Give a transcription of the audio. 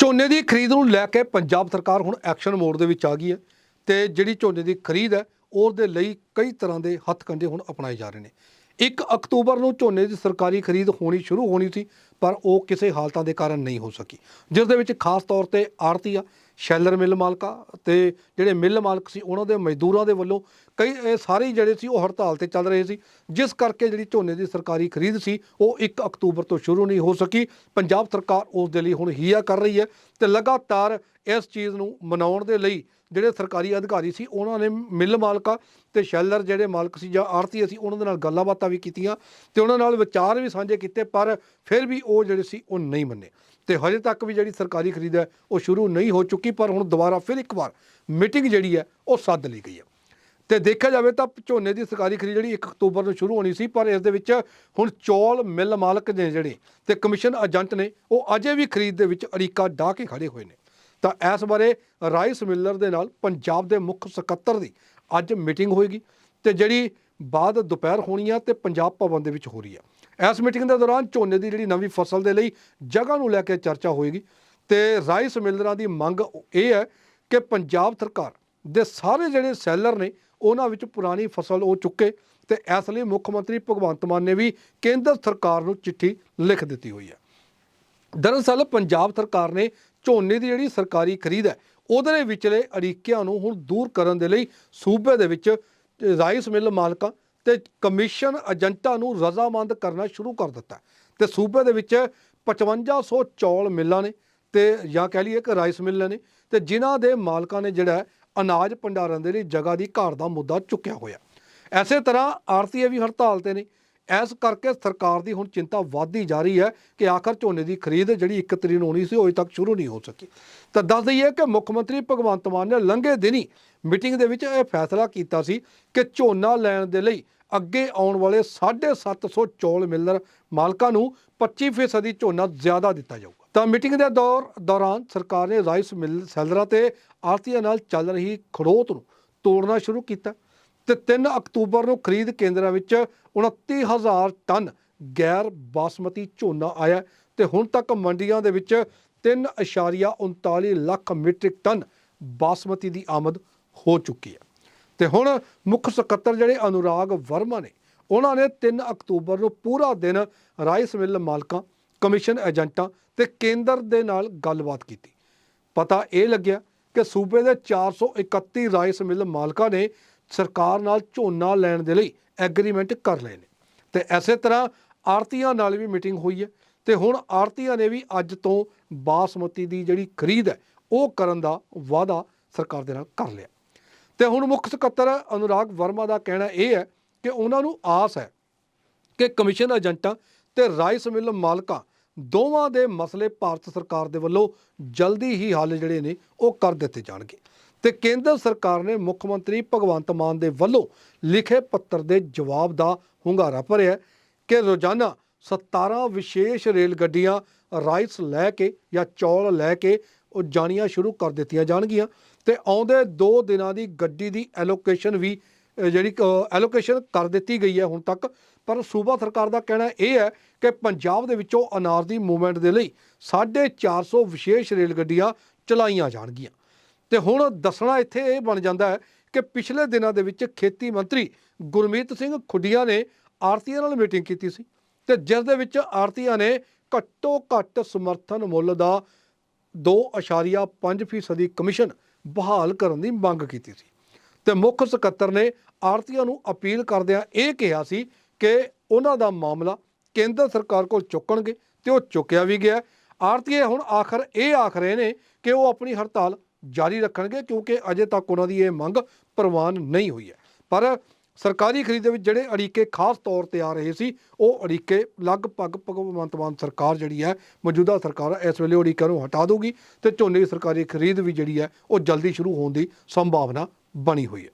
ਝੋਨੇ ਦੀ ਖਰੀਦ ਨੂੰ ਲੈ ਕੇ ਪੰਜਾਬ ਸਰਕਾਰ ਹੁਣ ਐਕਸ਼ਨ ਮੋਡ ਦੇ ਵਿੱਚ ਆ ਗਈ ਹੈ ਤੇ ਜਿਹੜੀ ਝੋਨੇ ਦੀ ਖਰੀਦ ਹੈ ਉਹਦੇ ਲਈ ਕਈ ਤਰ੍ਹਾਂ ਦੇ ਹੱਥ ਹੱਥਕੰਡੇ ਹੁਣ ਅਪਣਾਏ ਜਾ ਰਹੇ ਨੇ। 1 ਅਕਤੂਬਰ ਨੂੰ ਝੋਨੇ ਦੀ ਸਰਕਾਰੀ ਖਰੀਦ ਹੋਣੀ ਸ਼ੁਰੂ ਹੋਣੀ ਸੀ, ਪਰ ਉਹ ਕਿਸੇ ਹਾਲਤਾਂ ਦੇ ਕਾਰਨ ਨਹੀਂ ਹੋ ਸਕੀ। ਜਿਸ ਦੇ ਵਿੱਚ ਖਾਸ ਤੌਰ ਤੇ ਆੜਤੀਆ ਸ਼ੈਲਰ ਮਿੱਲ ਮਾਲਕਾਂ ਤੇ ਜਿਹੜੇ ਮਿੱਲ ਮਾਲਕ ਸੀ, ਉਹਨਾਂ ਦੇ ਮਜ਼ਦੂਰਾਂ ਦੇ ਵੱਲੋਂ ਕਈ, ਇਹ ਸਾਰੇ ਜਿਹੜੇ ਸੀ, ਉਹ ਹੜਤਾਲ ਤੇ ਚੱਲ ਰਹੇ ਸੀ। ਜਿਸ ਕਰਕੇ ਜਿਹੜੀ ਝੋਨੇ ਦੀ ਸਰਕਾਰੀ ਖਰੀਦ ਸੀ, ਉਹ 1 ਅਕਤੂਬਰ ਤੋਂ ਸ਼ੁਰੂ ਨਹੀਂ ਹੋ ਸਕੀ। ਪੰਜਾਬ ਸਰਕਾਰ ਉਸ ਦੇ ਲਈ ਹੁਣ ਹੀਆ ਕਰ ਰਹੀ ਹੈ ਤੇ ਲਗਾਤਾਰ ਇਸ ਚੀਜ਼ ਨੂੰ ਮਨਾਉਣ ਦੇ ਲਈ ਜਿਹੜੇ ਸਰਕਾਰੀ ਅਧਿਕਾਰੀ ਸੀ, ਉਹਨਾਂ ਨੇ ਮਿੱਲ ਮਾਲਕਾਂ ਤੇ ਸ਼ੈਲਰ ਜਿਹੜੇ ਮਾਲਕ ਸੀ ਜਾਂ ਆੜਤੀ ਸੀ, ਉਹਨਾਂ ਦੇ ਨਾਲ ਗੱਲਾਂ ਬਾਤਾਂ ਵੀ ਕੀਤੀਆਂ ਤੇ ਉਹਨਾਂ ਨਾਲ ਵਿਚਾਰ ਵੀ ਸਾਂਝੇ ਕੀਤੇ, ਪਰ ਫਿਰ ਵੀ ਉਹ ਜਿਹੜੇ ਸੀ, ਉਹ ਨਹੀਂ ਮੰਨੇ। ਤੇ ਹਜੇ ਤੱਕ ਵੀ ਜਿਹੜੀ ਸਰਕਾਰੀ ਖਰੀਦ ਹੈ, ਉਹ ਸ਼ੁਰੂ ਨਹੀਂ ਹੋ ਚੁੱਕੀ, ਪਰ ਹੁਣ ਦੁਬਾਰਾ ਫਿਰ ਇੱਕ ਵਾਰ ਮੀਟਿੰਗ ਜਿਹੜੀ ਹੈ, ਉਹ ਸੱਦ ਲਈ ਗਈ ਹੈ। ਤੇ ਦੇਖਿਆ ਜਾਵੇ ਤਾਂ ਝੋਨੇ ਦੀ ਸਰਕਾਰੀ ਖਰੀਦ ਜਿਹੜੀ 1 ਅਕਤੂਬਰ ਨੂੰ ਸ਼ੁਰੂ ਹੋਣੀ ਸੀ, ਪਰ ਇਸ ਦੇ ਵਿੱਚ ਹੁਣ ਚੌਲ ਮਿੱਲ ਮਾਲਕ ਨੇ ਜਿਹੜੇ ਤੇ ਕਮਿਸ਼ਨ ਏਜੰਟ ਨੇ, ਉਹ ਅਜੇ ਵੀ ਖਰੀਦ ਦੇ ਵਿੱਚ ਅੜਿੱਕਾ ਢਾਹ ਕੇ ਖੜੇ ਹੋਏ ਨੇ। ਤਾਂ ਇਸ ਬਾਰੇ ਰਾਈਸ ਮਿਲਰ ਦੇ ਨਾਲ ਪੰਜਾਬ ਦੇ ਮੁੱਖ ਸਕੱਤਰ ਦੀ ਅੱਜ ਮੀਟਿੰਗ ਹੋਏਗੀ ਤੇ ਜਿਹੜੀ ਬਾਅਦ ਦੁਪਹਿਰ ਹੋਣੀ ਆ ਤੇ ਪੰਜਾਬ ਭਵਨ ਦੇ ਵਿੱਚ ਹੋ ਰਹੀ ਆ। ਇਸ ਮੀਟਿੰਗ ਦੇ ਦੌਰਾਨ ਝੋਨੇ ਦੀ ਜਿਹੜੀ ਨਵੀਂ ਫਸਲ ਦੇ ਲਈ ਜਗ੍ਹਾ ਨੂੰ ਲੈ ਕੇ ਚਰਚਾ ਹੋਏਗੀ ਤੇ ਰਾਈਸ ਮਿਲਰਾਂ ਦੀ ਮੰਗ ਇਹ ਹੈ ਕਿ ਪੰਜਾਬ ਸਰਕਾਰ ਦੇ ਸਾਰੇ ਜਿਹੜੇ ਸੈਲਰ ਨੇ ਉਹਨਾਂ ਵਿੱਚ ਪੁਰਾਣੀ ਫਸਲ ਉਹ ਚੁੱਕੇ ਤੇ ਇਸ ਲਈ ਮੁੱਖ ਮੰਤਰੀ ਭਗਵੰਤ ਮਾਨ ਨੇ ਵੀ ਕੇਂਦਰ ਸਰਕਾਰ ਨੂੰ ਚਿੱਠੀ ਲਿਖ ਦਿੱਤੀ ਹੋਈ ਹੈ ਦਰਅਸਲ ਪੰਜਾਬ ਸਰਕਾਰ ਨੇ ਝੋਨੇ ਦੀ ਜਿਹੜੀ ਸਰਕਾਰੀ ਖਰੀਦ ਹੈ, ਉਹਦੇ ਵਿਚਲੇ ਅੜਿੱਕਿਆਂ ਨੂੰ ਹੁਣ ਦੂਰ ਕਰਨ ਦੇ ਲਈ ਸੂਬੇ ਦੇ ਵਿੱਚ ਰਾਈਸ ਮਿੱਲ ਮਾਲਕਾਂ ਤੇ ਕਮਿਸ਼ਨ ਏਜੰਟਾਂ ਨੂੰ ਰਜ਼ਾਮੰਦ ਕਰਨਾ ਸ਼ੁਰੂ ਕਰ ਦਿੱਤਾ ਹੈ। ਤੇ ਸੂਬੇ ਦੇ ਵਿੱਚ 5500 ਚੌਲ ਮਿੱਲਾਂ ਨੇ ਤੇ ਜਾਂ ਕਹਿ ਲਈਏ ਕਿ ਰਾਈਸ ਮਿੱਲਾਂ ਨੇ ਤੇ ਜਿਨ੍ਹਾਂ ਦੇ ਮਾਲਕਾਂ ਨੇ ਜਿਹੜਾ ਅਨਾਜ ਭੰਡਾਰਨ ਦੇ ਲਈ ਜਗ੍ਹਾ ਦੀ ਘਾਟ ਦਾ ਮੁੱਦਾ ਚੁੱਕਿਆ ਹੋਇਆ ਐਸੇ ਤਰ੍ਹਾਂ ਆਰਤੀਏ ਵੀ ਹੜਤਾਲ ਤੇ ਨੇ ਇਸ ਕਰਕੇ ਸਰਕਾਰ ਦੀ ਹੁਣ ਚਿੰਤਾ ਵਧਦੀ ਜਾ ਰਹੀ ਹੈ ਕਿ ਆਖਰ ਝੋਨੇ ਦੀ ਖਰੀਦ ਜਿਹੜੀ 1 ਤਰੀਕ ਨੂੰ ਹੋਣੀ ਸੀ, ਉਹ ਅਜੇ ਤੱਕ ਸ਼ੁਰੂ ਨਹੀਂ ਹੋ ਸਕੀ। ਤਾਂ ਦੱਸ ਦਈਏ ਕਿ ਮੁੱਖ ਮੰਤਰੀ ਭਗਵੰਤ ਮਾਨ ਨੇ ਲੰਘੇ ਦਿਨੀ ਮੀਟਿੰਗ ਦੇ ਵਿੱਚ ਇਹ ਫੈਸਲਾ ਕੀਤਾ ਸੀ ਕਿ ਝੋਨਾ ਲੈਣ ਦੇ ਲਈ ਅੱਗੇ ਆਉਣ ਵਾਲੇ 750 ਚੌਲ ਮਿਲਰ ਮਾਲਕਾਂ ਨੂੰ 25% ਦੀ ਝੋਨਾ ਜ਼ਿਆਦਾ ਦਿੱਤਾ ਜਾਊਗਾ। ਤਾਂ ਮੀਟਿੰਗ ਦੇ ਦੌਰ ਦੌਰਾਨ ਸਰਕਾਰ ਨੇ ਰਾਈਸ ਮਿਲ, ਸੈਲਰਾਂ ਤੇ ਆਰਤੀਆਂ ਨਾਲ ਚੱਲ ਰਹੀ ਖੜੋਤ ਨੂੰ ਤੋੜਨਾ ਸ਼ੁਰੂ ਕੀਤਾ। ਤੇ 3 ਅਕਤੂਬਰ ਨੂੰ ਖਰੀਦ ਕੇਂਦਰਾਂ ਵਿੱਚ 29000 ਟਨ ਗੈਰ ਬਾਸਮਤੀ ਝੋਨਾ ਆਇਆ ਤੇ ਹੁਣ ਤੱਕ ਮੰਡੀਆਂ ਦੇ ਵਿੱਚ 3.39 ਲੱਖ ਮੀਟ੍ਰਿਕ ਟਨ ਬਾਸਮਤੀ ਦੀ ਆਮਦ ਹੋ ਚੁੱਕੀ ਹੈ। ਤੇ ਹੁਣ ਮੁੱਖ ਸਕੱਤਰ ਜਿਹੜੇ ਅਨੁਰਾਗ ਵਰਮਾ ਨੇ, ਉਹਨਾਂ ਨੇ 3 ਅਕਤੂਬਰ ਨੂੰ ਪੂਰਾ ਦਿਨ ਰਾਈਸ ਮਿਲ ਮਾਲਕਾਂ, ਕਮਿਸ਼ਨ ਏਜੰਟਾਂ ਤੇ ਕੇਂਦਰ ਦੇ ਨਾਲ ਗੱਲਬਾਤ ਕੀਤੀ। ਪਤਾ ਇਹ ਲੱਗਿਆ ਕਿ ਸੂਬੇ ਦੇ 431 ਰਾਈਸ ਮਿਲ ਮਾਲਕਾਂ ਨੇ ਸਰਕਾਰ ਨਾਲ ਝੋਨਾ ਲੈਣ ਦੇ ਲਈ ਐਗਰੀਮੈਂਟ ਕਰ ਲਏ ਨੇ। ਤੇ ਐਸੇ ਤਰ੍ਹਾਂ ਆਰਤੀਆਂ ਨਾਲ ਵੀ ਮੀਟਿੰਗ ਹੋਈ ਹੈ ਤੇ ਹੁਣ ਆਰਤੀਆਂ ਨੇ ਵੀ ਅੱਜ ਤੋਂ ਬਾਸਮਤੀ ਦੀ ਜਿਹੜੀ ਖਰੀਦ ਹੈ, ਉਹ ਕਰਨ ਦਾ ਵਾਅਦਾ ਸਰਕਾਰ ਦੇ ਨਾਲ ਕਰ ਲਿਆ। ਤੇ ਹੁਣ ਮੁੱਖ ਸਕੱਤਰ ਅਨੁਰਾਗ ਵਰਮਾ ਦਾ ਕਹਿਣਾ ਇਹ ਹੈ ਕਿ ਉਹਨਾਂ ਨੂੰ ਆਸ ਹੈ ਕਿ ਕਮਿਸ਼ਨ ਏਜੰਟਾਂ ਤੇ ਰਾਈਸ ਮਿਲ ਮਾਲਕਾਂ ਦੋਵਾਂ ਦੇ ਮਸਲੇ ਭਾਰਤ ਸਰਕਾਰ ਦੇ ਵੱਲੋਂ ਜਲਦੀ ਹੀ ਹੱਲ ਜਿਹੜੇ ਨੇ, ਉਹ ਕਰ ਦਿੱਤੇ ਜਾਣਗੇ। ਤੇ ਕੇਂਦਰ ਸਰਕਾਰ ਨੇ ਮੁੱਖ ਮੰਤਰੀ ਭਗਵੰਤ ਮਾਨ ਦੇ ਵੱਲੋਂ ਲਿਖੇ ਪੱਤਰ ਦੇ ਜਵਾਬ ਦਾ ਹੁੰਗਾਰਾ ਭਰਿਆ ਕਿ ਰੋਜ਼ਾਨਾ 17 ਵਿਸ਼ੇਸ਼ ਰੇਲ ਗੱਡੀਆਂ ਰਾਈਸ ਲੈ ਕੇ ਜਾਂ ਚੌਲ ਲੈ ਕੇ ਉਹ ਜਾਣੀਆਂ ਸ਼ੁਰੂ ਕਰ ਦਿੱਤੀਆਂ ਜਾਣਗੀਆਂ ਤੇ ਆਉਂਦੇ 2 ਦਿਨਾਂ ਦੀ ਗੱਡੀ ਦੀ ਐਲੋਕੇਸ਼ਨ ਵੀ ਜਿਹੜੀ ਐਲੋਕੇਸ਼ਨ ਕਰ ਦਿੱਤੀ ਗਈ ਹੈ ਹੁਣ ਤੱਕ। ਪਰ ਸੂਬਾ ਸਰਕਾਰ ਦਾ ਕਹਿਣਾ ਇਹ ਹੈ ਕਿ ਪੰਜਾਬ ਦੇ ਵਿੱਚੋਂ ਅਨਾਰ ਦੀ ਮੂਵਮੈਂਟ ਦੇ ਲਈ 450 ਵਿਸ਼ੇਸ਼ ਰੇਲ ਗੱਡੀਆਂ ਚਲਾਈਆਂ ਜਾਣਗੀਆਂ। ਤੇ ਹੁਣ ਦੱਸਣਾ ਇੱਥੇ ਇਹ ਬਣ ਜਾਂਦਾ ਹੈ ਕਿ ਪਿਛਲੇ ਦਿਨਾਂ ਦੇ ਵਿੱਚ ਖੇਤੀ ਮੰਤਰੀ ਗੁਰਮੀਤ ਸਿੰਘ ਖੁੱਡੀਆਂ ਨੇ ਆਰਤੀਆਂ ਨਾਲ ਮੀਟਿੰਗ ਕੀਤੀ ਸੀ ਤੇ ਜਿਸ ਦੇ ਵਿੱਚ ਆਰਤੀਆਂ ਨੇ ਘੱਟੋ ਘੱਟ ਸਮਰਥਨ ਮੁੱਲ ਦਾ 2.5% ਦੀ ਕਮਿਸ਼ਨ ਬਹਾਲ ਕਰਨ ਦੀ ਮੰਗ ਕੀਤੀ ਸੀ। ਤੇ ਮੁੱਖ ਸਕੱਤਰ ਨੇ ਆਰਤੀਆਂ ਨੂੰ ਅਪੀਲ ਕਰਦਿਆਂ ਇਹ ਕਿਹਾ ਸੀ ਕਿ ਉਹਨਾਂ ਦਾ ਮਾਮਲਾ ਕੇਂਦਰ ਸਰਕਾਰ ਕੋਲ ਚੁੱਕਣਗੇ ਤੇ ਉਹ ਚੁੱਕਿਆ ਵੀ ਗਿਆ। ਆਰਤੀਏ ਹੁਣ ਆਖਰ ਇਹ ਆਖ ਰਹੇ ਨੇ ਕਿ ਉਹ ਆਪਣੀ ਹੜਤਾਲ ਜਾਰੀ ਰੱਖਣਗੇ ਕਿਉਂਕਿ ਅਜੇ ਤੱਕ ਉਹਨਾਂ ਦੀ ਇਹ ਮੰਗ ਪ੍ਰਵਾਨ ਨਹੀਂ ਹੋਈ ਹੈ। ਪਰ ਸਰਕਾਰੀ ਖਰੀਦ ਦੇ ਵਿੱਚ ਜਿਹੜੇ ਅੜੀਕੇ ਖਾਸ ਤੌਰ ਤੇ ਆ ਰਹੇ ਸੀ, ਉਹ ਅੜੀਕੇ ਲਗਭਗ ਭਗਵੰਤ ਮਾਨ ਸਰਕਾਰ ਜਿਹੜੀ ਹੈ, ਮੌਜੂਦਾ ਸਰਕਾਰ ਇਸ ਵੇਲੇ ਉਹ ਨੂੰ ਹਟਾ ਦਊਗੀ ਤੇ ਝੋਨੇ ਦੀ ਸਰਕਾਰੀ ਖਰੀਦ ਵੀ ਜਿਹੜੀ ਹੈ, ਉਹ ਜਲਦੀ ਸ਼ੁਰੂ ਹੋਣ ਦੀ ਸੰਭਾਵਨਾ ਬਣੀ ਹੋਈ ਹੈ।